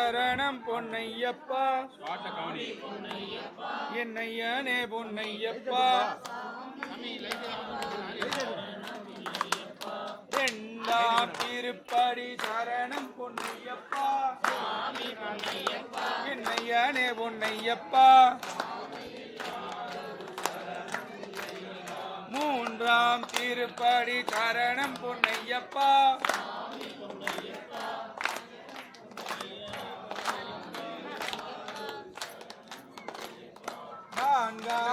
சரணம் பொன்னையப்பா. என்னையனே பொன்னையப்பா. எல்லாம் திருப்படி சரணம் பொன்னையப்பா. என்னையனே பொன்னையப்பா. மூன்றாம் திருப்படி சரணம் பொன்னையப்பா.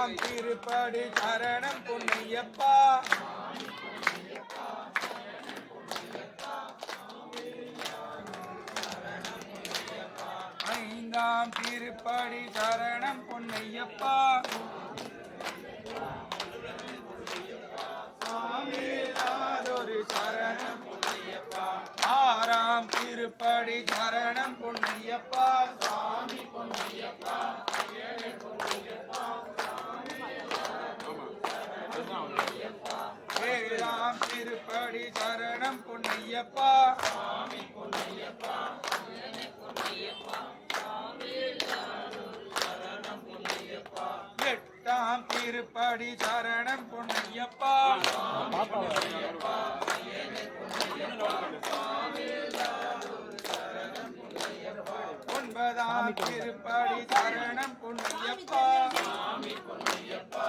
நான்காம் திருப்படி சரணம் பொன்னையப்பா. ஐந்தாம் திருப்படி சரணம் பொன்னையப்பா. சாமியாதொரு சரணம் ஆறாம் திருப்படி சரணம் பொன்னையப்பா சாமி பொன்னையப்பா. திருப்படி சரணம் பொன்னையப்பா. சாமி பொன்னையப்பா எட்டாம் திருப்படி சரணம் பொன்னையப்பா. ஒன்பதாம் திருப்படி சரணம் பொன்னையப்பா பொன்னையப்பா.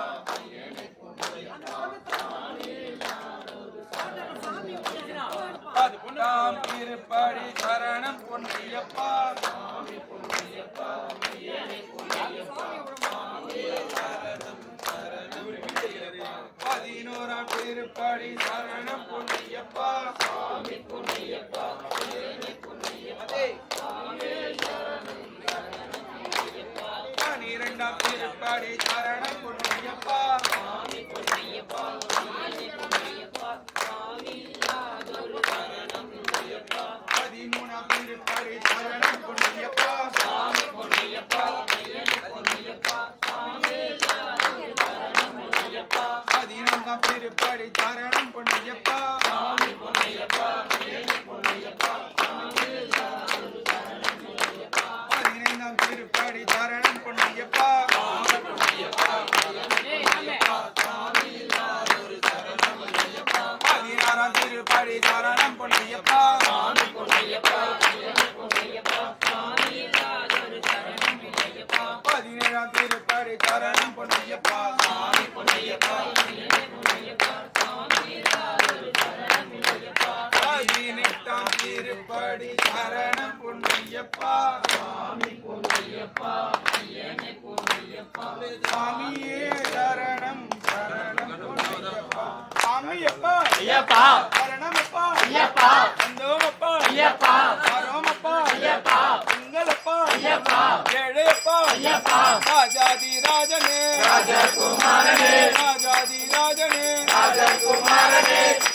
தாம் திருப்படி சரணம் பொன்னையப்பா. பதினோராம் திருப்படி சரணம் பொன்னையப்பா. பனிரெண்டாம் திருப்படி சரணம் பொன்னையப்பா. எப்படி தரணம் பொன்னையப்பா. பதினைந்தாம் திருப்படி சரணம் பொன்னையப்பா. பதினாறாம் திருப்படி தரணம் பொன்னையப்பா. பதினேழாம் திருப்படி சரணம் பொன்னையப்பா. பதினெட்டாம் திருப்படி சரணம் பொன்னையப்பா. சாமியே சரணம் சரணம் பொன்னையப்பா. சாமியப்பா ஐயப்பா. சரணமப்பா. ஐயப்பா. வந்தோமப்பா. ஐயப்பா. வரோமப்பா. ஐயப்பா. உங்களப்பா ஐயப்பா. ஏழையப்பா. ஐயப்பா. ராஜாதி ராஜனே ராஜகுமாரனே. ராஜாதி ராஜனே ராஜகுமாரனே.